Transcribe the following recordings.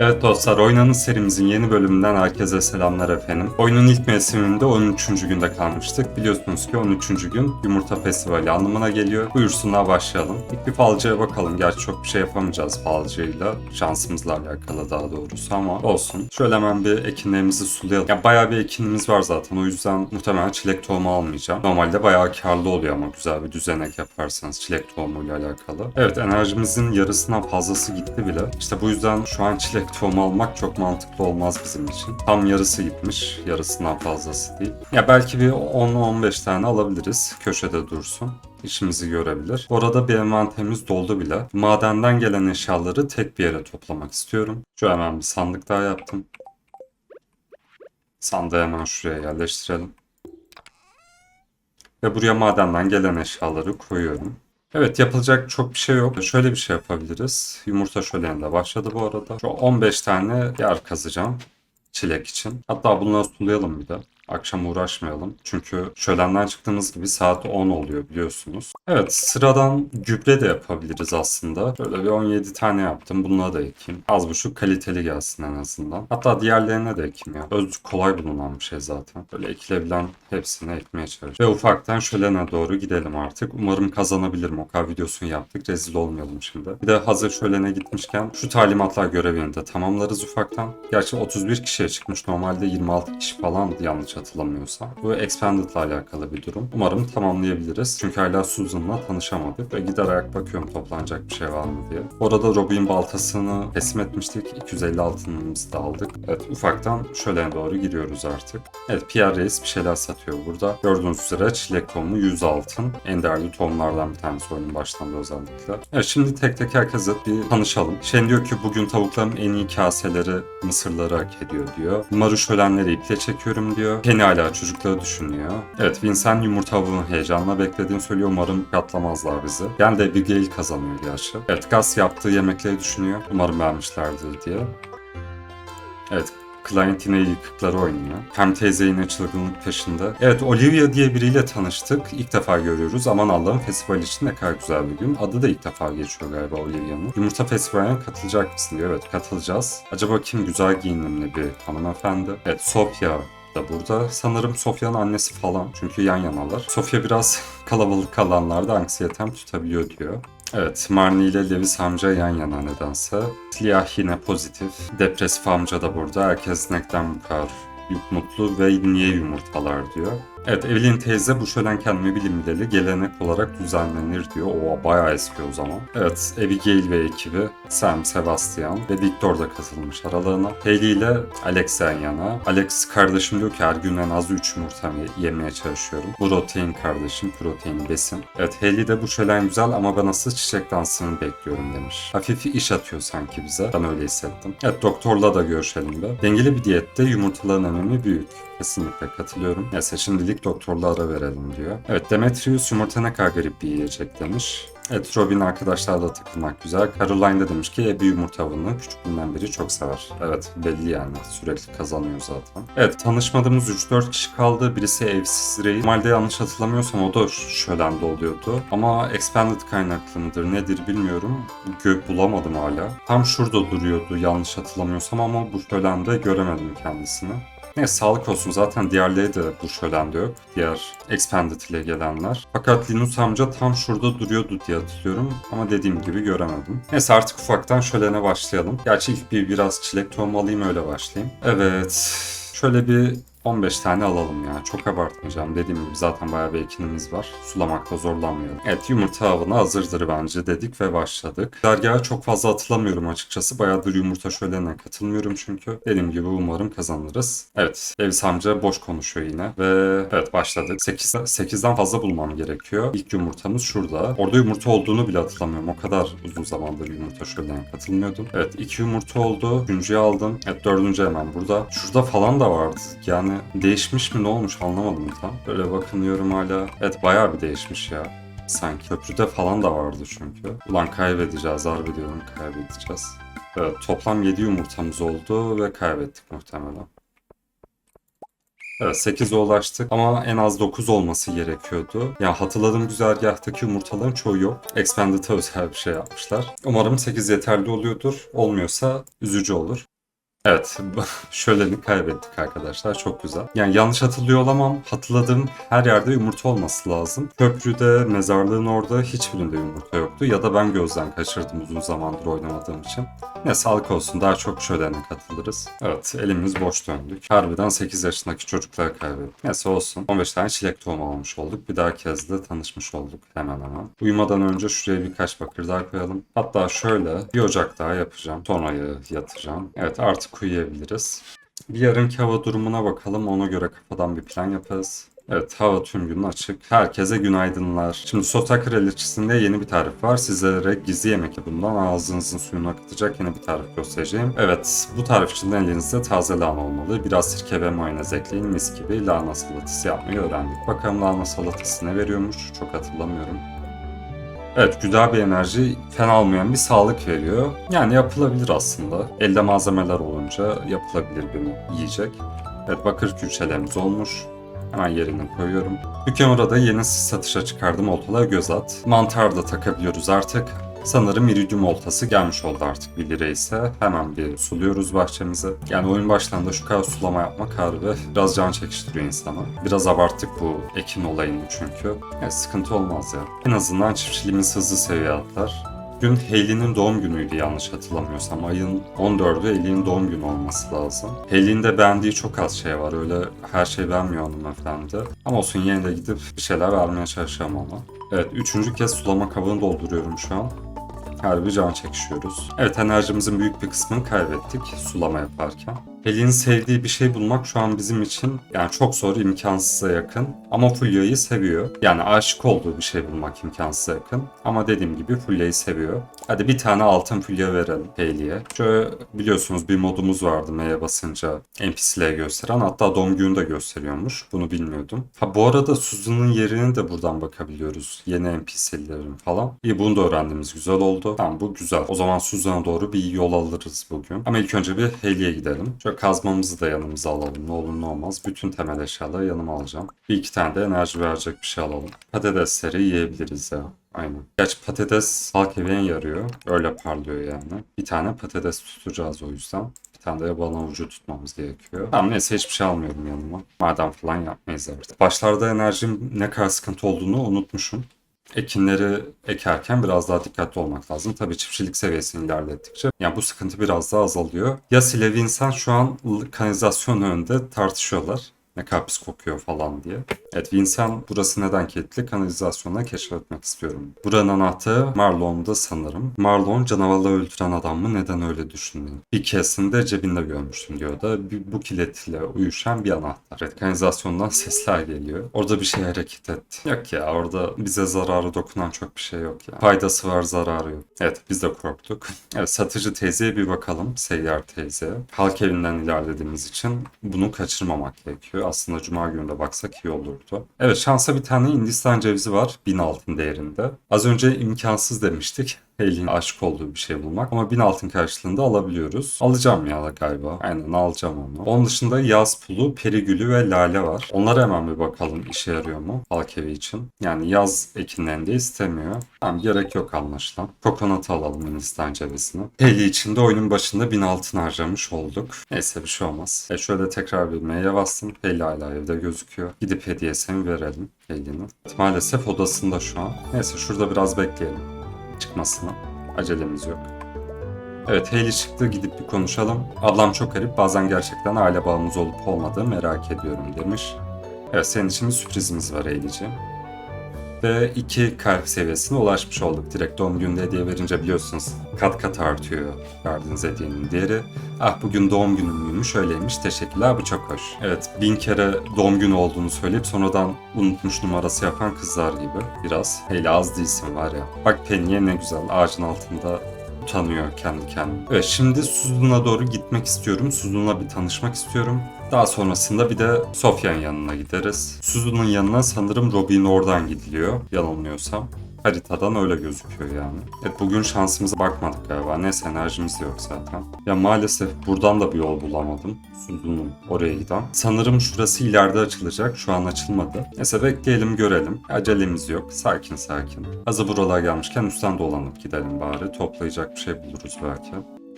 Evet dostlar, Oynanın serimizin yeni bölümünden herkese selamlar efendim. Oyunun ilk mevsiminde 13. günde kalmıştık. Biliyorsunuz ki 13. gün Yumurta Festivali anlamına geliyor. Buyursunlar başlayalım. İlk bir falcıya bakalım. Gerçi çok bir şey yapamayacağız falcıyla. Şansımızla alakalı daha doğrusu ama olsun. Şöyle hemen bir ekinlerimizi sulayalım. Ya bayağı bir ekinimiz var zaten. O yüzden muhtemelen çilek tohumu almayacağım. Normalde bayağı karlı oluyor ama güzel bir düzenek yaparsanız çilek tohumuyla alakalı. Evet enerjimizin yarısından fazlası gitti bile. İşte bu yüzden şu an çilek tohumu almak çok mantıklı olmaz bizim için. Tam yarısı gitmiş. Yarısından fazlası değil. Ya belki bir 10-15 tane alabiliriz. Köşede dursun işimizi görebilir. Orada bir envanterimiz doldu bile. Madenden gelen eşyaları tek bir yere toplamak istiyorum. Şu hemen bir sandık daha yaptım. Sandığı hemen şuraya yerleştirelim. Ve buraya madenden gelen eşyaları koyuyorum. Evet yapılacak çok bir şey yok. Şöyle bir şey yapabiliriz. Yumurta şöleninde başladı bu arada. Şu 15 tane yer kazacağım çilek için. Hatta bunları sulayalım bir de. Akşam uğraşmayalım. Çünkü şölenden çıktığımız gibi saat 10 oluyor biliyorsunuz. Evet sıradan gübre de yapabiliriz aslında. Böyle bir 17 tane yaptım. Bunları da ekeyim. Az buçuk kaliteli gelsin en azından. Hatta diğerlerine de ekeyim ya. Özlük kolay bulunan bir şey zaten. Böyle ekilebilen hepsini ekmeye çalışıyorum. Ve ufaktan şölene doğru gidelim artık. Umarım kazanabilirim. O kadar videosunu yaptık. Rezil olmayalım şimdi. Bir de hazır şölene gitmişken şu talimatlar görevini de tamamlarız ufaktan. Gerçi 31 kişiye çıkmış. Normalde 26 kişi falan yanlış hatırlamıyorsam. Bu Expanded'la alakalı bir durum. Umarım tamamlayabiliriz. Çünkü hala Susan'la tanışamadık. Ve giderek bakıyorum toplanacak bir şey var mı diye. Orada Robin baltasını teslim etmiştik. 250 altınımızı da aldık. Evet ufaktan şölene doğru giriyoruz artık. Evet Pierre Reis bir şeyler satıyor burada. Gördüğünüz üzere çilek tohumu 100 altın. En değerli tohumlardan bir tanesi oyunun başlarında özellikle. Evet şimdi tek tek herkese bir tanışalım. Shen diyor ki bugün tavukların en iyi kaseleri mısırları hak ediyor diyor. Umarı şölenleri iple çekiyorum diyor. Penny hala çocukları düşünüyor. Evet Vincent yumurta avını heyecanla beklediğini söylüyor. Umarım katlamazlar bizi. Yani de Abigail kazanıyor gerçi. Evet Gus yaptığı yemekleri düşünüyor. Umarım beğenmişlerdir diye. Evet Client yine yıkıkları oynuyor. Hem teyze yine çılgınlık peşinde. Evet Olivia diye biriyle tanıştık. İlk defa görüyoruz. Aman Allah'ım festival için ne kadar güzel bir gün. Adı da ilk defa geçiyor galiba Olivia'nın. Yumurta festivaline katılacak mısın diyor. Evet katılacağız. Acaba kim güzel giyinimli bir hanımefendi? Evet Sofia da burada. Sanırım Sofya'nın annesi falan. Çünkü yan yanalar. Sofya biraz kalabalık alanlarda anksiyetem tutabiliyor diyor. Evet, Marnie ile Lewis amca yan yana nedense. Siyah yine pozitif. Depresif amca da burada. Herkes nekten bu kadar mutlu ve niye yumurtalar diyor. Evet Evelyn teyze bu şölen kendime bilim bileli gelenek olarak düzenlenir diyor. O bayağı eski o zaman. Evet Abigail ve ekibi Sam, Sebastian ve Victor da katılmış aralarına. Hayley ile Alex yan yana. Alex kardeşim diyor ki her gün en az 3 yumurta yemeye çalışıyorum. Protein kardeşim, protein besin. Evet Hayley de bu şölen güzel ama ben asıl çiçek dansını bekliyorum demiş. Hafif iş atıyor sanki bize. Ben öyle hissettim. Evet doktorla da görüşelim de. Dengeli bir diyette yumurtaların önemi büyük. Kesinlikle katılıyorum. Neyse şimdilik doktorla ara verelim diyor. Evet Demetrius yumurta ne kadar garip bir yiyecek demiş. Evet Robin arkadaşlarla takılmak güzel. Caroline de demiş ki bir yumurta avını küçüklüğünden beri çok sever. Evet belli yani sürekli kazanıyor zaten. Evet tanışmadığımız 3-4 kişi kaldı. Birisi evsiz reis. Normalde yanlış hatırlamıyorsam o da şölende oluyordu. Ama expanded kaynaklı mıdır nedir bilmiyorum. Gök bulamadım hala. Tam şurada duruyordu yanlış hatırlamıyorsam ama bu şölende göremedim kendisini. Neyse sağlık olsun zaten diğerleri de bu şölende yok. Diğer Expanded ile gelenler. Fakat Linus amca tam şurada duruyordu diye hatırlıyorum ama dediğim gibi göremedim. Neyse artık ufaktan şölene başlayalım. Gerçi ilk bir biraz çilek tohumu alayım öyle başlayayım. Evet şöyle bir 15 tane alalım ya. Çok abartmayacağım. Dediğim gibi zaten bayağı bir ekinimiz var. Sulamakta zorlanmayalım. Evet yumurta avına hazırdır bence dedik ve başladık. Dergaha çok fazla atılamıyorum açıkçası. Bayağıdır yumurta şölenine katılmıyorum çünkü. Dediğim gibi umarım kazanırız. Evet Evis amca boş konuşuyor yine. Ve evet başladık. 8, 8'den fazla bulmam gerekiyor. İlk yumurtamız şurada. Orada yumurta olduğunu bile hatırlamıyorum. O kadar uzun zamandır yumurta şölenine katılmıyordum. Evet iki yumurta oldu. Üçüncüyü aldım. Evet dördüncü hemen burada. Şurada falan da vardı. Yani değişmiş mi ne olmuş anlamadım tam. Böyle bakınıyorum hala. Evet bayağı bir değişmiş ya. Sanki köprüde falan da vardı çünkü. Ulan kaybedeceğiz harbi diyorum kaybedeceğiz. Evet toplam 7 yumurtamız oldu ve kaybettik muhtemelen. Evet 8'e ulaştık ama en az 9 olması gerekiyordu. Yani hatırladığım güzergahtaki yumurtaların çoğu yok. Expanded'a özel bir şey yapmışlar. Umarım 8 yeterli oluyordur. Olmuyorsa üzücü olur. Evet, şöleni kaybettik arkadaşlar. Çok güzel. Yani yanlış hatırlıyor olamam. Hatırladığım her yerde yumurta olması lazım. Köprüde, mezarlığın orada hiçbirinde yumurta yoktu. Ya da ben gözden kaçırdım uzun zamandır oynamadığım için. Ne sağlık olsun daha çok şölene katılırız. Evet, elimiz boş döndük. Harbiden 8 yaşındaki çocukları kaybettik. Neyse olsun. 15 tane çilek tohumu almış olduk. Bir daha kez de tanışmış olduk hemen hemen. Uyumadan önce şuraya birkaç bakır daha koyalım. Hatta şöyle bir ocak daha yapacağım. Sonra yatacağım. Evet artık uyuyabiliriz. Bir yarınki hava durumuna bakalım. Ona göre kafadan bir plan yaparız. Evet hava tüm gün açık. Herkese günaydınlar. Şimdi Sota Kraliçesi'nde yeni bir tarif var. Sizlere gizli yemek bundan ağzınızın suyunu akıtacak yeni bir tarif göstereceğim. Evet bu tarif için de elinizde taze lahana olmalı. Biraz sirke ve mayonez ekleyin. Mis gibi lahana salatası yapmayı öğrendik. Bakalım lahana salatası ne veriyormuş çok hatırlamıyorum. Evet güzel bir enerji, fena olmayan bir sağlık veriyor. Yani yapılabilir aslında. Elde malzemeler olunca yapılabilir bir yiyecek. Evet bakır külçelerimiz olmuş. Hemen yerine koyuyorum. Dükkan da yeni satışa çıkardım oltalara göz at. Mantar da takabiliyoruz artık. Sanırım iridium oltası gelmiş oldu artık 1 lira. Hemen bir suluyoruz bahçemizi. Yani oyun başlarında şu kadar sulama yapmak harbi biraz can çekiştiriyor insana. Biraz abarttık bu ekin olayını çünkü. Yani sıkıntı olmaz ya. En azından çiftçiliğimiz hızlı seviye atlar. Dün Hayley'nin doğum günüydü yanlış hatırlamıyorsam. Ayın 14'ü Hayley'nin doğum günü olması lazım. Hayley'in de beğendiği çok az şey var. Öyle her şey beğenmiyor hanımefendi. Ama olsun yine de gidip bir şeyler vermeye çalışacağım ona. Evet üçüncü kez sulama kabını dolduruyorum şu an. Harbi can çekişiyoruz. Evet enerjimizin büyük bir kısmını kaybettik sulama yaparken. Pelin sevdiği bir şey bulmak şu an bizim için yani çok zor, imkansıza yakın. Ama Fulya'yı seviyor. Yani aşık olduğu bir şey bulmak imkansıza yakın. Ama dediğim gibi Fulya'yı seviyor. Hadi bir tane altın Fulya verelim Hayley'e. Şöyle biliyorsunuz bir modumuz vardı M'ye basınca NPC'lere gösteren. Hatta doğum günü de gösteriyormuş. Bunu bilmiyordum. Ha bu arada Susan'ın yerini de buradan bakabiliyoruz. Yeni NPC'lerin falan. İyi bunu da öğrendiğimiz güzel oldu. Tamam bu güzel. O zaman Susan'a doğru bir yol alırız bugün. Ama ilk önce bir Hayley'e gidelim. Şöyle kazmamızı da yanımıza alalım. Ne olur ne olmaz. Bütün temel eşyaları yanıma alacağım. Bir iki tane de enerji verecek bir şey alalım. Patatesleri yiyebiliriz ya. Aynen. Gerçi patates halk evine yarıyor. Öyle parlıyor yani. Bir tane patates tutacağız o yüzden. Bir tane de yaban avucu tutmamız gerekiyor. Tamam neyse hiçbir şey almıyorum yanıma. Madem falan yapmayız artık. Başlarda enerjim ne kadar sıkıntı olduğunu unutmuşum. Ekinleri ekerken biraz daha dikkatli olmak lazım. Tabii çiftçilik seviyesini ilerlettikçe yani bu sıkıntı biraz daha azalıyor. Yas ile Vincent şu an kanalizasyon önünde tartışıyorlar ne kadar kokuyor falan diye. Evet Vincent burası neden kilitli kanalizasyona keşfetmek istiyorum. Buranın anahtarı Marlon'da sanırım. Marlon canavarları öldüren adam mı neden öyle düşündün? Bir keresinde cebinde görmüştüm diyor da bir- bu kilitle uyuşan bir anahtar. Evet kanalizasyondan sesler geliyor. Orada bir şey hareket etti. Yok ya orada bize zararı dokunan çok bir şey yok ya. Faydası var zararı yok. Evet biz de korktuk. Evet satıcı teyzeye bir bakalım. Seyyar teyze. Halk evinden ilerlediğimiz için bunu kaçırmamak gerekiyor. Aslında cuma günü de baksak iyi olurdu. Evet şansa bir tane Hindistan cevizi var. 1000 altın değerinde. Az önce imkansız demiştik. Hayley'in aşık olduğu bir şey bulmak. Ama 1000 altın karşılığında alabiliyoruz. Alacağım ya galiba. Aynen alacağım onu. Onun dışında yaz pulu, perigülü ve lale var. Onlara hemen bir bakalım işe yarıyor mu halk evi için. Yani yaz ekinlerinde istemiyor. Tamam gerek yok anlaşılan. Kokonat alalım Hindistan cevizini. Hayley için de oyunun başında 1000 altın harcamış olduk. Neyse bir şey olmaz. E şöyle tekrar bir M'ye bastım. Hayley hala evde gözüküyor. Gidip hediyesini verelim Hayley'nin. Maalesef odasında şu an. Neyse şurada biraz bekleyelim çıkmasına. Acelemiz yok. Evet Hayley çıktı gidip bir konuşalım. Ablam çok garip bazen gerçekten aile bağımız olup olmadığı merak ediyorum demiş. Evet senin için bir sürprizimiz var Hayley'ciğim. Ve iki kalp seviyesine ulaşmış olduk. Direkt doğum günü hediye verince biliyorsunuz kat kat artıyor verdiğiniz hediyenin değeri. Ah bugün doğum günüm müymüş öyleymiş teşekkürler bu çok hoş. Evet bin kere doğum günü olduğunu söyleyip sonradan unutmuş numarası yapan kızlar gibi biraz. Hele az değilsin var ya. Bak Penny'e ne güzel ağacın altında utanıyor kendi kendine. Evet şimdi Suzun'a doğru gitmek istiyorum. Suzun'la bir tanışmak istiyorum. Daha sonrasında bir de Sofya'nın yanına gideriz. Suzun'un yanına sanırım Robin oradan gidiliyor yanılmıyorsam. Haritadan öyle gözüküyor yani. Evet bugün şansımıza bakmadık galiba. Neyse enerjimiz yok zaten. Ya maalesef buradan da bir yol bulamadım. Suzun'un oraya giden. Sanırım şurası ileride açılacak. Şu an açılmadı. Neyse bekleyelim görelim. Acelemiz yok. Sakin sakin. Hazır buralara gelmişken üstten dolanıp gidelim bari. Toplayacak bir şey buluruz belki.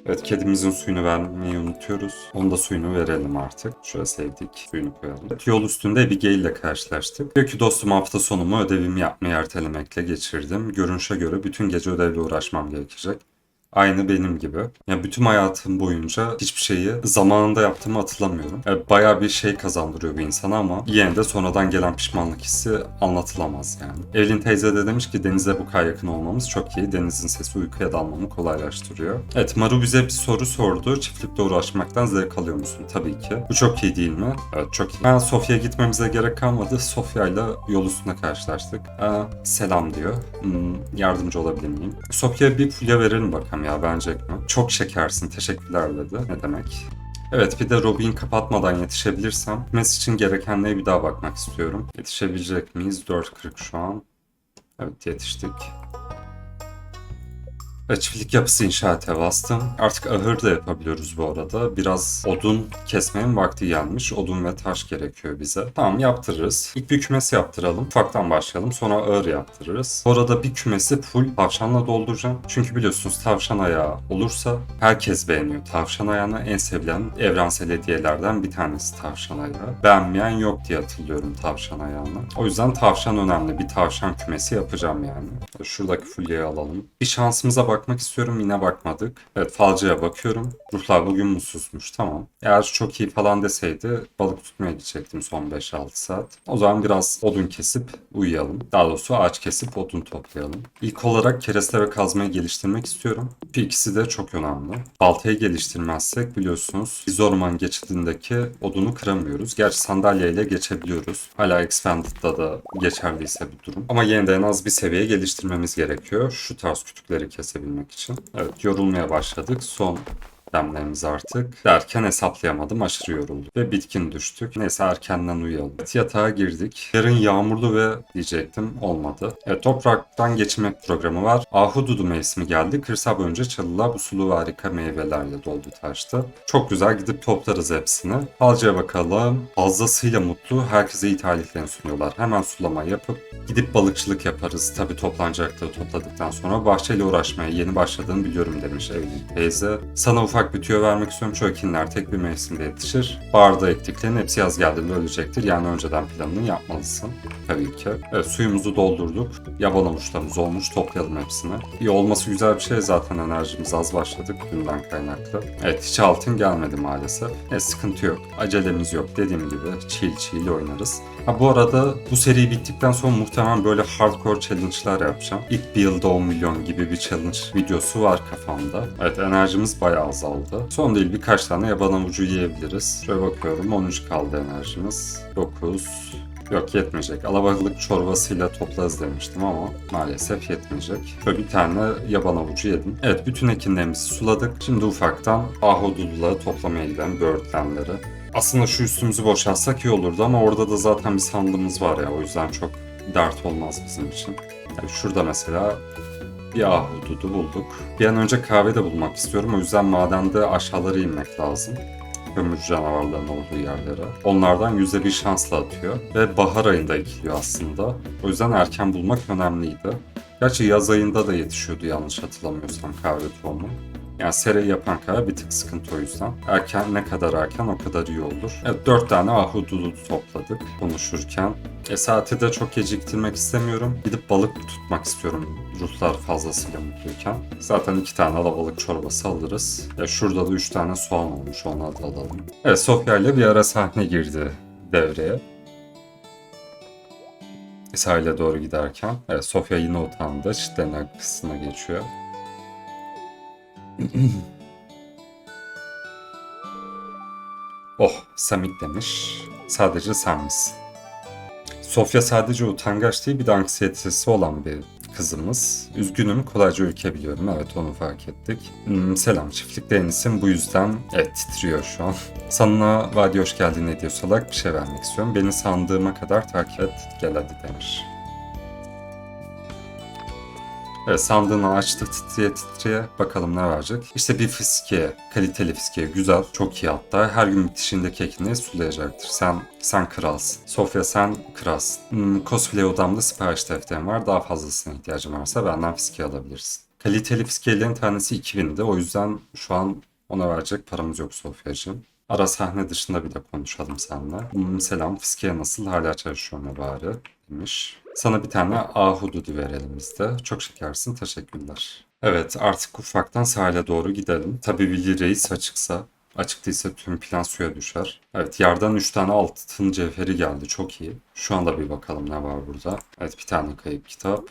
Evet kedimizin suyunu vermeyi unutuyoruz. Onun da suyunu verelim artık. Şöyle sevdik. Suyunu koyalım. Evet, yol üstünde Abigail ile karşılaştık. Diyor ki dostum hafta sonumu ödevimi yapmayı ertelemekle geçirdim. Görünüşe göre bütün gece ödevle uğraşmam gerekecek. Aynı benim gibi. Yani bütün hayatım boyunca hiçbir şeyi zamanında yaptığımı hatırlamıyorum. Yani bayağı bir şey kazandırıyor bir insana ama yine de sonradan gelen pişmanlık hissi anlatılamaz yani. Evelyn teyze de demiş ki denize bu kadar yakın olmamız çok iyi. Denizin sesi uykuya dalmamı kolaylaştırıyor. Evet Maru bize bir soru sordu. Çiftlikte uğraşmaktan zevk alıyor musun? Tabii ki. Bu çok iyi değil mi? Evet çok iyi. Ben Sofya'ya gitmemize gerek kalmadı. Sofya ile yol üstünde karşılaştık. Aa, selam diyor. Hmm, yardımcı olabilir miyim? Sofya'ya bir fulya verelim bakalım ya beğenecek mi? Çok şekersin teşekkürler dedi. Ne demek? Evet bir de Robin kapatmadan yetişebilirsem mes için gerekenlere bir daha bakmak istiyorum. Yetişebilecek miyiz? 4.40 şu an. Evet yetiştik. Ve çiftlik yapısı inşaata bastım. Artık ahır da yapabiliyoruz bu arada. Biraz odun kesmenin vakti gelmiş. Odun ve taş gerekiyor bize. Tamam yaptırırız. İlk bir kümes yaptıralım. Ufaktan başlayalım. Sonra ahır yaptırırız. Bu arada bir kümesi full tavşanla dolduracağım. Çünkü biliyorsunuz tavşan ayağı olursa herkes beğeniyor. Tavşan ayağına en sevilen evrensel hediyelerden bir tanesi tavşan ayağı. Beğenmeyen yok diye hatırlıyorum tavşan ayağını. O yüzden tavşan önemli. Bir tavşan kümesi yapacağım yani. Şuradaki fulyayı alalım. Bir şansımıza bakmak istiyorum. Yine bakmadık. Evet falcıya bakıyorum. Ruhlar bugün mutsuzmuş. Tamam. Eğer çok iyi falan deseydi balık tutmaya gidecektim son 5-6 saat. O zaman biraz odun kesip uyuyalım. Daha doğrusu ağaç kesip odun toplayalım. İlk olarak kereste ve kazmayı geliştirmek istiyorum. Bu ikisi de çok önemli. Baltayı geliştirmezsek biliyorsunuz biz orman geçidindeki odunu kıramıyoruz. Gerçi sandalyeyle geçebiliyoruz. Hala Expanded'da da geçerliyse bu durum. Ama yine de en az bir seviye geliştirmemiz gerekiyor. Şu tarz kütükleri kesebilmek için. Evet yorulmaya başladık. Son demlerimiz artık. Derken hesaplayamadım aşırı yoruldum. Ve bitkin düştük. Neyse erkenden uyuyalım. Evet, yatağa girdik. Yarın yağmurlu ve diyecektim olmadı. Evet topraktan geçirmek programı var. Ahududu mevsimi geldi. Kırsal boyunca çalılar bu sulu ve harika meyvelerle doldu taştı. Çok güzel gidip toplarız hepsini. Falcıya bakalım. Fazlasıyla mutlu. Herkese iyi talihlerini sunuyorlar. Hemen sulama yapıp gidip balıkçılık yaparız. Tabi toplanacakları topladıktan sonra bahçeyle uğraşmaya yeni başladığını biliyorum demiş Evlin teyze. Sana ufak bir tüyo vermek istiyorum. Çökinler tek bir mevsimde yetişir. Baharda ektiklerin hepsi yaz geldiğinde ölecektir. Yani önceden planını yapmalısın. Tabii ki. Evet, suyumuzu doldurduk. Yaban avuçlarımız olmuş. Toplayalım hepsini. İyi olması güzel bir şey. Zaten enerjimiz az başladık dünden kaynaklı. Evet hiç altın gelmedi maalesef. E, sıkıntı yok. Acelemiz yok. Dediğim gibi chill chill oynarız. Ha bu arada bu seri bittikten sonra muhtemelen böyle hardcore challenge'lar yapacağım. İlk bir yılda 10 milyon gibi bir challenge videosu var kafamda. Evet enerjimiz bayağı azaldı. Son değil birkaç tane yaban avucu yiyebiliriz. Şöyle bakıyorum 13 kaldı enerjimiz. 9, Yok yetmeyecek. Alabalık çorbasıyla toplarız demiştim ama maalesef yetmeyecek. Şöyle bir tane yaban avucu yedim. Evet bütün ekinlerimizi suladık. Şimdi ufaktan ahududula toplamaya giden böğürtlenleri. Aslında şu üstümüzü boşaltsak iyi olurdu ama orada da zaten bir sandığımız var ya o yüzden çok dert olmaz bizim için. Yani şurada mesela bir ahududu bulduk. Bir an önce kahve de bulmak istiyorum. O yüzden madende aşağılara inmek lazım kömür canavarlarının olduğu yerlere. Onlardan yüzde bir şansla atıyor. Ve bahar ayında ekiliyor aslında. O yüzden erken bulmak önemliydi. Gerçi yaz ayında da yetişiyordu yanlış hatırlamıyorsam kahve tohumu. Yani seri yapan kahve bir tık sıkıntı o yüzden. Erken ne kadar erken o kadar iyi olur. Evet dört tane ahududu topladık konuşurken. E saati de çok geciktirmek istemiyorum. Gidip balık tutmak istiyorum ruhlar fazlasıyla mutluyken. Zaten iki tane alabalık çorbası alırız. Ya şurada da üç tane soğan olmuş onları da alalım. Evet Sofya ile bir ara sahne girdi devreye. sahile doğru giderken. Evet Sofya yine utandı. Çitlerin arkasına geçiyor. oh Samik demiş. Sadece sen misin? Sofya sadece utangaç değil bir de anksiyetesi olan bir kızımız. Üzgünüm kolayca ürkebiliyorum evet onu fark ettik. Hmm, selam çiftlikte enisim bu yüzden evet titriyor şu an. Sana vadi hoş geldin hediyesi olarak bir şey vermek istiyorum. Beni sandığıma kadar takip et gel hadi demiş. Evet sandığını açtı titriye titriye bakalım ne verecek. İşte bir fiskiye, kaliteli fiskiye, güzel, çok iyi hatta. Her gün bitişindeki ekini sulayacaktır. Sen sen kralsın. Sofya sen kralsın. Hmm, cosplay odamda sipariş defterim var. Daha fazlasına ihtiyacın varsa benden fiskiye alabilirsin. Kaliteli fiskiyelerin tanesi 2000'di. O yüzden şu an ona verecek paramız yok Sofyacığım. Ara sahne dışında bir de konuşalım seninle. Hmm, selam fiskiye nasıl hala çalışıyor mu bari demiş. Sana bir tane ahududi verelim biz de. Çok şekersin teşekkürler. Evet artık ufaktan sahile doğru gidelim. Tabii Willy Reis açıksa Açık değilse tüm plan suya düşer. Evet yerden 3 tane altın cevheri geldi. Çok iyi. Şu anda bir bakalım ne var burada. Evet bir tane kayıp kitap.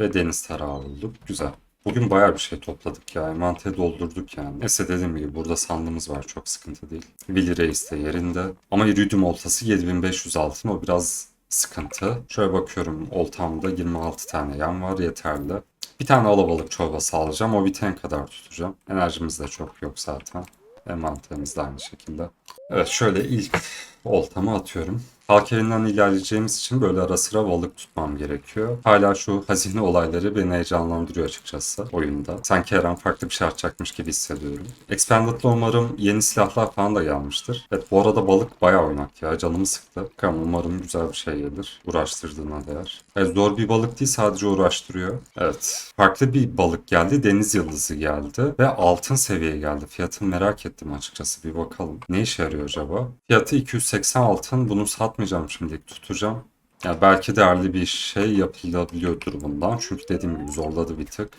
Ve deniz tarağı bulduk. Güzel. Bugün bayağı bir şey topladık ya. Envanteri doldurduk yani. Neyse dediğim gibi burada sandığımız var. Çok sıkıntı değil. Willy Reis de yerinde. Ama iridium oltası 7500 altın. O biraz sıkıntı. Şöyle bakıyorum oltamda 26 tane yan var yeterli. Bir tane alabalık çorbası alacağım. O bitene kadar tutacağım. Enerjimiz de çok yok zaten. Envanterimiz de aynı şekilde. Evet şöyle ilk oltamı atıyorum. Halk evinden ilerleyeceğimiz için böyle ara sıra balık tutmam gerekiyor. Hala şu hazine olayları beni heyecanlandırıyor açıkçası oyunda. Sanki her an farklı bir şey açacakmış gibi hissediyorum. Expanded'la umarım yeni silahlar falan da gelmiştir. Evet bu arada balık bayağı oynak ya canımı sıktı. Bakalım umarım güzel bir şey gelir. Uğraştırdığına değer. Evet zor bir balık değil sadece uğraştırıyor. Evet farklı bir balık geldi. Deniz yıldızı geldi. Ve altın seviye geldi. Fiyatını merak ettim açıkçası bir bakalım. Ne işe yarıyor acaba? Fiyatı 280 altın. Bunu satmayacağım şimdilik tutacağım. Ya belki değerli bir şey yapılabiliyordur bundan. Çünkü dediğim gibi zorladı bir tık.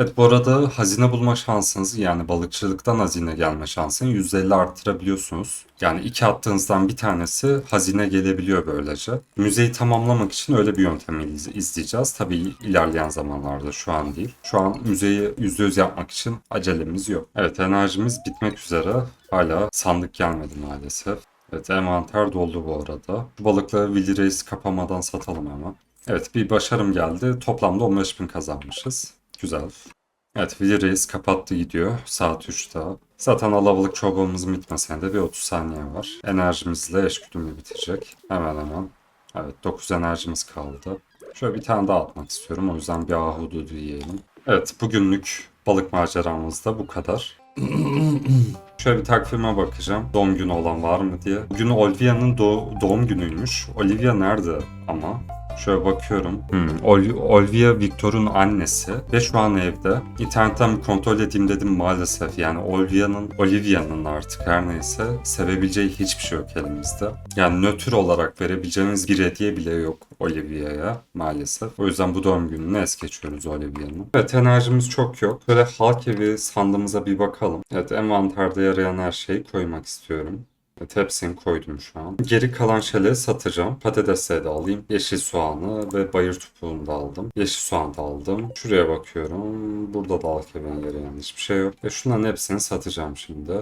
Evet bu arada hazine bulma şansınızı yani balıkçılıktan hazine gelme şansını %50 arttırabiliyorsunuz. Yani iki attığınızdan bir tanesi hazine gelebiliyor böylece. Müzeyi tamamlamak için öyle bir yöntemi iz- izleyeceğiz. Tabii ilerleyen zamanlarda şu an değil. Şu an müzeyi %100 yapmak için acelemiz yok. Evet enerjimiz bitmek üzere. Hala sandık gelmedi maalesef. Evet envanter doldu bu arada. Bu balıkları Willy kapamadan satalım hemen. Evet bir başarım geldi. Toplamda 15.000 kazanmışız. Güzel. Evet Willy kapattı gidiyor. Saat 3'te. Zaten alabalık çorbamızın bitmesine de bir 30 saniye var. Enerjimizle eşgüdümlü bitecek. Hemen hemen. Evet 9 enerjimiz kaldı. Şöyle bir tane daha atmak istiyorum. O yüzden bir ahududu yiyelim. Evet bugünlük balık maceramız da bu kadar. Şöyle bir takvime bakacağım. Doğum günü olan var mı diye. Bugün Olivia'nın doğ- doğum günüymüş. Olivia nerede ama? Şöyle bakıyorum. Hmm, Ol- Olivia Victor'un annesi ve şu an evde. İnternetten bir kontrol edeyim dedim maalesef. Yani Olivia'nın Olivia'nın artık her neyse sevebileceği hiçbir şey yok elimizde. Yani nötr olarak verebileceğimiz bir hediye bile yok Olivia'ya maalesef. O yüzden bu doğum gününü es geçiyoruz Olivia'nın. Evet enerjimiz çok yok. Böyle halk evi sandığımıza bir bakalım. Evet envanterde yarayan her şeyi koymak istiyorum. Evet, hepsini koydum şu an. Geri kalan şeyleri satacağım. Patatesleri de alayım. Yeşil soğanı ve bayır topuğunu da aldım. Yeşil soğan da aldım. Şuraya bakıyorum. Burada da halk evine yarayan hiçbir şey yok. Ve şunların hepsini satacağım şimdi.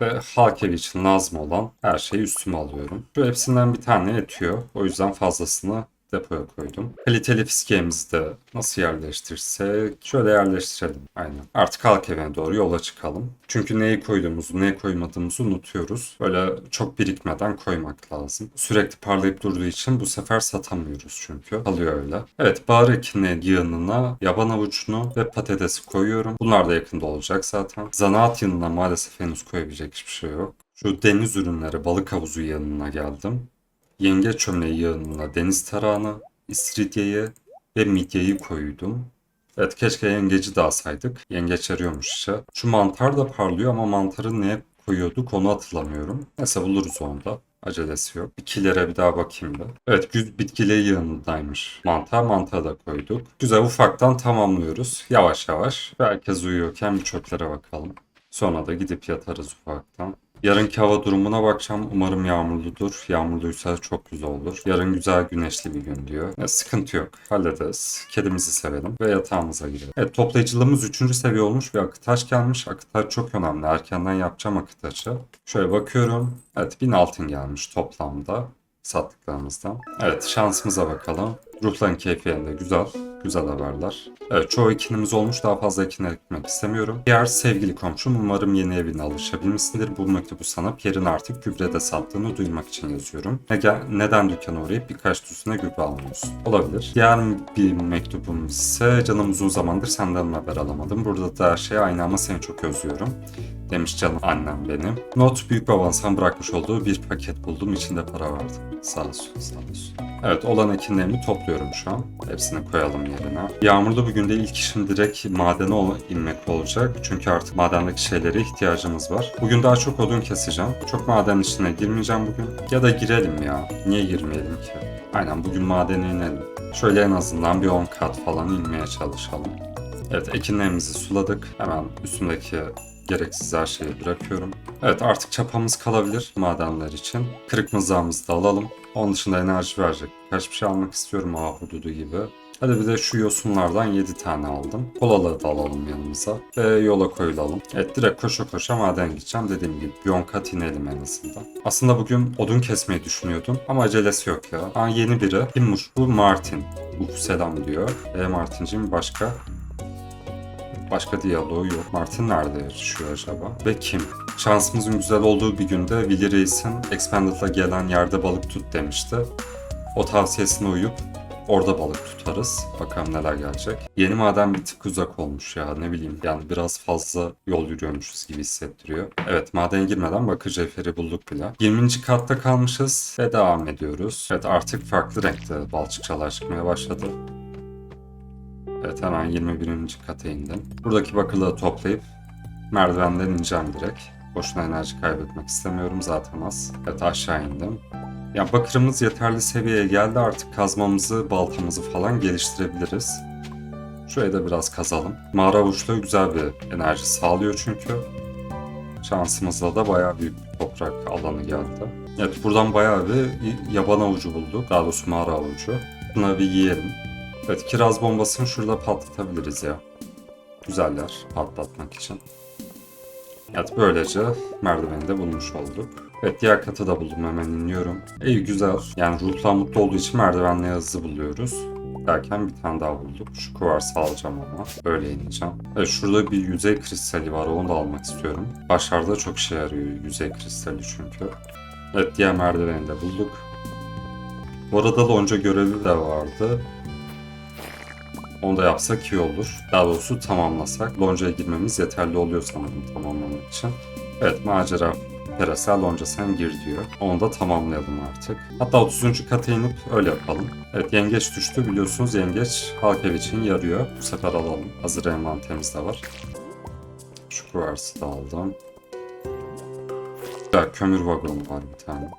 Ve halk için lazım olan her şeyi üstüme alıyorum. Şu hepsinden bir tane yetiyor. O yüzden fazlasını depoya koydum. Kaliteli fiskiyemizi de nasıl yerleştirsek şöyle yerleştirelim. Aynen. Artık halk evine doğru yola çıkalım. Çünkü neyi koyduğumuzu, neyi koymadığımızı unutuyoruz. Böyle çok birikmeden koymak lazım. Sürekli parlayıp durduğu için bu sefer satamıyoruz çünkü. Kalıyor öyle. Evet, bahar ekine yığınına yaban avucunu ve patatesi koyuyorum. Bunlar da yakında olacak zaten. Zanaat yığınına maalesef henüz koyabilecek hiçbir şey yok. Şu deniz ürünleri balık havuzu yanına geldim. Yengeç çömleği yağınına deniz tarağını, istiridyeyi ve midyeyi koydum. Evet keşke yengeci de alsaydık. Yengeç arıyormuş işe. Şu mantar da parlıyor ama mantarı neye koyuyorduk onu hatırlamıyorum. Neyse buluruz onu da. Acelesi yok. İkilere bir daha bakayım da. Evet güz bitkili yığınındaymış. Mantar mantar da koyduk. Güzel ufaktan tamamlıyoruz. Yavaş yavaş. Herkes uyuyorken bir çöplere bakalım. Sonra da gidip yatarız ufaktan. Yarınki hava durumuna bakacağım. Umarım yağmurludur. Yağmurluysa çok güzel olur. Yarın güzel güneşli bir gün diyor. Ya, sıkıntı yok. Hallederiz. Kedimizi sevelim ve yatağımıza girelim. Evet toplayıcılığımız 3. seviye olmuş ve akıtaç gelmiş. Akıtaç çok önemli. Erkenden yapacağım akıtaçı. Şöyle bakıyorum. Evet 1000 altın gelmiş toplamda sattıklarımızdan. Evet şansımıza bakalım. Ruhların keyfi yerinde güzel. Güzel haberler. Evet çoğu ekinimiz olmuş. Daha fazla ekin ekmek istemiyorum. Diğer sevgili komşum umarım yeni evine alışabilmişsindir. Bu mektubu sana Pierre'in artık gübrede sattığını duymak için yazıyorum. Neden, neden dükkana uğrayıp birkaç düzine gübre almıyorsun? Olabilir. Diğer bir mektubum ise canım uzun zamandır senden haber alamadım. Burada da her şey aynı ama seni çok özlüyorum. Demiş canım annem benim. Not büyük babansan bırakmış olduğu bir paket buldum. İçinde para vardı. Sağ olsun, sağ olsun. Evet olan ekinlerimi topluyorum şu an. Hepsini koyalım yerine. Yağmurlu bir günde ilk işim direkt madene inmek olacak. Çünkü artık madendeki şeylere ihtiyacımız var. Bugün daha çok odun keseceğim. Çok maden içine girmeyeceğim bugün. Ya da girelim ya. Niye girmeyelim ki? Aynen bugün madene inelim. Şöyle en azından bir 10 kat falan inmeye çalışalım. Evet ekinlerimizi suladık. Hemen üstündeki gereksiz her şeyi bırakıyorum. Evet artık çapamız kalabilir madenler için. Kırık mızrağımızı da alalım. Onun dışında enerji verecek. Birkaç bir şey almak istiyorum ahududu gibi. Hadi bir de şu yosunlardan 7 tane aldım. Kolaları da alalım yanımıza. Ve yola koyulalım. Evet direkt koşa koşa maden gideceğim. Dediğim gibi bir 10 kat inelim en azından. Aslında bugün odun kesmeyi düşünüyordum. Ama acelesi yok ya. Aa, yeni biri. Kimmiş bu? Martin. Uh selam diyor. E Martin'cim başka? Başka diyaloğu yok. Martin nerede yaşıyor acaba? Ve kim? Şansımızın güzel olduğu bir günde Willy Reis'in Expanded'la gelen yerde balık tut demişti. O tavsiyesine uyup orada balık tutarız. Bakalım neler gelecek. Yeni maden bir tık uzak olmuş ya ne bileyim. Yani biraz fazla yol yürüyormuşuz gibi hissettiriyor. Evet madene girmeden bakır cevheri bulduk bile. 20. katta kalmışız ve devam ediyoruz. Evet artık farklı renkte balçıkçalar çıkmaya başladı. Evet hemen 21. kata indim. Buradaki bakırları toplayıp merdivenden ineceğim direkt. Boşuna enerji kaybetmek istemiyorum zaten az. Evet aşağı indim. Ya bakırımız yeterli seviyeye geldi artık kazmamızı, baltamızı falan geliştirebiliriz. Şuraya da biraz kazalım. Mağara avuçları güzel bir enerji sağlıyor çünkü. Şansımızla da bayağı büyük bir toprak alanı geldi. Evet buradan bayağı bir yaban avucu bulduk. Daha doğrusu mağara avucu. Bunları bir yiyelim. Evet kiraz bombasını şurada patlatabiliriz ya. Güzeller patlatmak için. Evet böylece merdiveni de bulmuş olduk. Evet diğer katı da buldum hemen iniyorum. İyi güzel. Yani ruhlar mutlu olduğu için merdivenle hızlı buluyoruz. Derken bir tane daha bulduk. Şu kuvarsı alacağım ama. Öyle ineceğim. Evet şurada bir yüzey kristali var. Onu da almak istiyorum. Başlarda çok işe yarıyor yüzey kristali çünkü. Evet diğer merdiveni de bulduk. Bu arada lonca görevi de vardı. Onu da yapsak iyi olur. Daha doğrusu tamamlasak. Lonca'ya girmemiz yeterli oluyor sanırım tamamlamak için. Evet macera Perasel Lonca sen gir diyor. Onu da tamamlayalım artık. Hatta 30. kata inip öyle yapalım. Evet yengeç düştü biliyorsunuz yengeç halk ev için yarıyor. Bu sefer alalım. Hazır envanterimiz de var. Şu kuvarsı da aldım. Ya kömür vagonu var bir tane.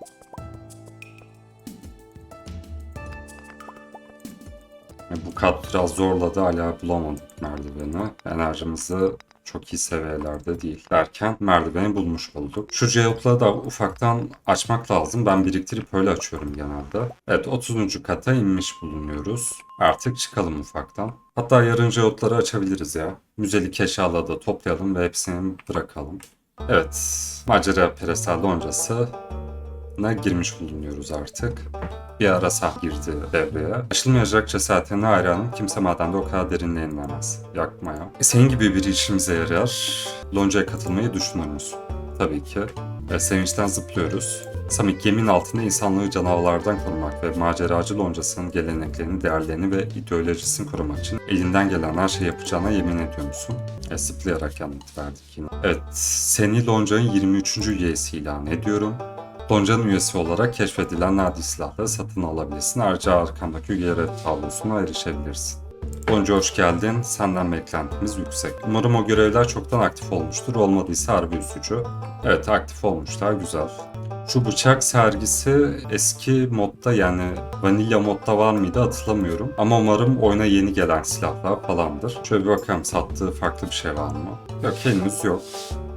Kat biraz zorladı hala bulamadık merdiveni. Enerjimizi çok iyi seviyelerde değil derken merdiveni bulmuş olduk. Şu geotları da ufaktan açmak lazım. Ben biriktirip öyle açıyorum genelde. Evet 30. kata inmiş bulunuyoruz. Artık çıkalım ufaktan. Hatta yarın geotları açabiliriz ya. Müzelik eşyaları da toplayalım ve hepsini bırakalım. Evet macera peresel loncası girmiş bulunuyoruz artık bir ara sah girdi devreye. Aşılmayacak cesaretine hayranım. Kimse madende o kadar derinliğe inemez. Yakma ya. E, senin gibi biri işimize yarar. Lonca'ya katılmayı düşünür müsün? Tabii ki. E, sevinçten zıplıyoruz. Samik yemin altında insanlığı canavarlardan korumak ve maceracı loncasının geleneklerini, değerlerini ve ideolojisini korumak için elinden gelen her şey yapacağına yemin ediyor musun? E, zıplayarak yanıt verdik yine. Evet, seni Lonca'nın 23. üyesi ilan ediyorum. Lonca'nın üyesi olarak keşfedilen nadir silahları satın alabilirsin. Ayrıca arkandaki üyeler tablosuna erişebilirsin. Lonca hoş geldin. Senden beklentimiz yüksek. Umarım o görevler çoktan aktif olmuştur. Olmadıysa harbi üzücü. Evet aktif olmuşlar. Güzel. Şu bıçak sergisi eski modda yani vanilya modda var mıydı hatırlamıyorum. Ama umarım oyuna yeni gelen silahlar falandır. Şöyle bir bakalım sattığı farklı bir şey var mı? Yok henüz yok.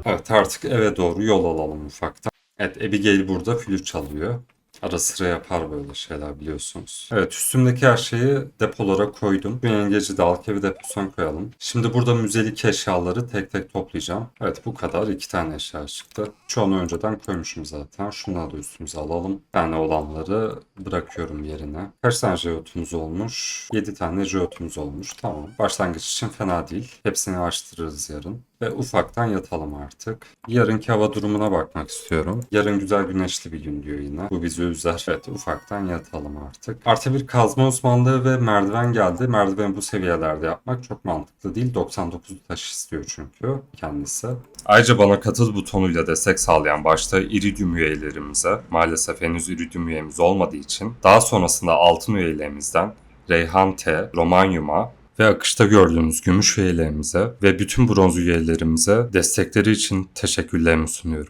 Evet artık eve doğru yol alalım ufaktan. Evet Abigail burada flüt çalıyor. Ara sıra yapar böyle şeyler biliyorsunuz. Evet üstümdeki her şeyi depolara koydum. Bu yengeci de Alkevi deposuna koyalım. Şimdi burada müzelik eşyaları tek tek toplayacağım. Evet bu kadar. iki tane eşya çıktı. Çoğunu önceden koymuşum zaten. Şunları da üstümüze alalım. Bir tane olanları bırakıyorum yerine. Kaç tane jeotumuz olmuş? 7 tane jeotumuz olmuş. Tamam. Başlangıç için fena değil. Hepsini açtırırız yarın. Ve ufaktan yatalım artık. Yarınki hava durumuna bakmak istiyorum. Yarın güzel güneşli bir gün diyor yine. Bu bizi üzer. Evet ufaktan yatalım artık. Artı bir kazma uzmanlığı ve merdiven geldi. Merdiveni bu seviyelerde yapmak çok mantıklı değil. 99 taş istiyor çünkü kendisi. Ayrıca bana katıl butonuyla destek sağlayan başta iridium üyelerimize maalesef henüz iridium üyemiz olmadığı için daha sonrasında altın üyelerimizden Reyhan T, Romanyum'a ve akışta gördüğünüz gümüş üyelerimize ve bütün bronz üyelerimize destekleri için teşekkürlerimi sunuyorum.